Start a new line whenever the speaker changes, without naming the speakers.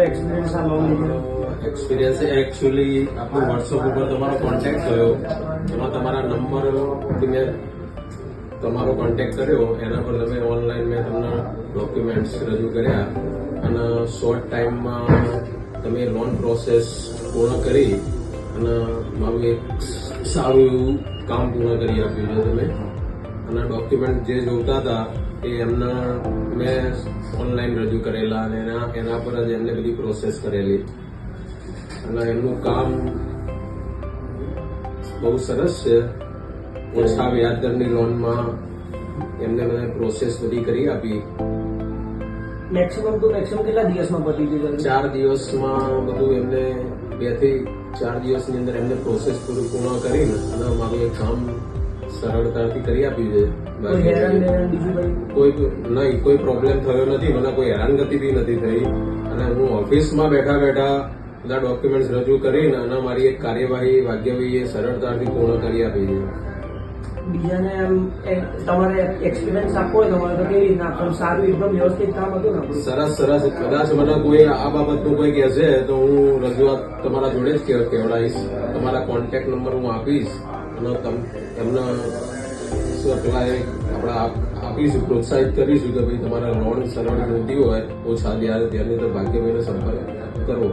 Experience આ loan
experience actually આપણું WhatsApp ઉપર તમારો કોન્ટેક્ટ થયો. એમાં તમારા નંબર મેં તમારો કોન્ટેક્ટ કર્યો. એના પર તમે ઓનલાઈન મેં તમને ડોક્યુમેન્ટ્સ રજૂ કર્યા. અને શોર્ટ ટાઈમમાં તમે લોન પ્રોસેસ પૂર્ણ કરી અને મારું એક સારું એવું કામ પૂર્ણ કરી આપ્યું છે તમે. અને ડોક્યુમેન્ટ જે જોતા હતા એ એમના મેં ઓનલાઈન રજૂ કરેલા અને એના એના પર જ એમને બધી પ્રોસેસ કરેલી. અને એમનું કામ બહુ સરસ છે. ઓછા વ્યાજદરની લોનમાં એમને મને પ્રોસેસ બધી કરી આપી.
મેક્સિમમ ટુ મેક્સિમમ કેટલા દિવસમાં પતી ગયું
ચાર દિવસમાં બધું એમને બેથી ચાર દિવસની અંદર એમને પ્રોસેસ પૂરું પૂર્ણ કરીને અને મારું એક કામ સરળતાથી કરી આપ્યું છે
કોઈ
નહીં કોઈ પ્રોબ્લેમ થયો નથી મને કોઈ હેરાનગતિ બી નથી થઈ. અને હું ઓફિસમાં બેઠા બેઠા બધા ડોક્યુમેન્ટ્સ રજૂ કરીને અને મારી એક કાર્યવાહી ભાગ્યવાહીએ સરળતાથી પૂર્ણ કરી આપી છે
બીજાને એમ તમારે એક્સપિરિયન્સ આપવો હોય તમારે તો કેવી રીતના આપવાનું? સારું, એકદમ વ્યવસ્થિત કામ હતું ને
સરસ સરસ. કદાચ મને કોઈ આ બાબતનું કોઈ કહેશે તો હું રજૂઆત તમારા જોડે જ કહેવડાવીશ તમારા કોન્ટેક્ટ નંબર હું આપીશ. અને તમને પેલા એક આપીશું, પ્રોત્સાહિત કરીશું કે ભાઈ તમારા લોન સરળ જોતી હોય, ઓછા ત્યારે ત્યારની તો ભાગ્યભાઈને સંપર્ક કરવો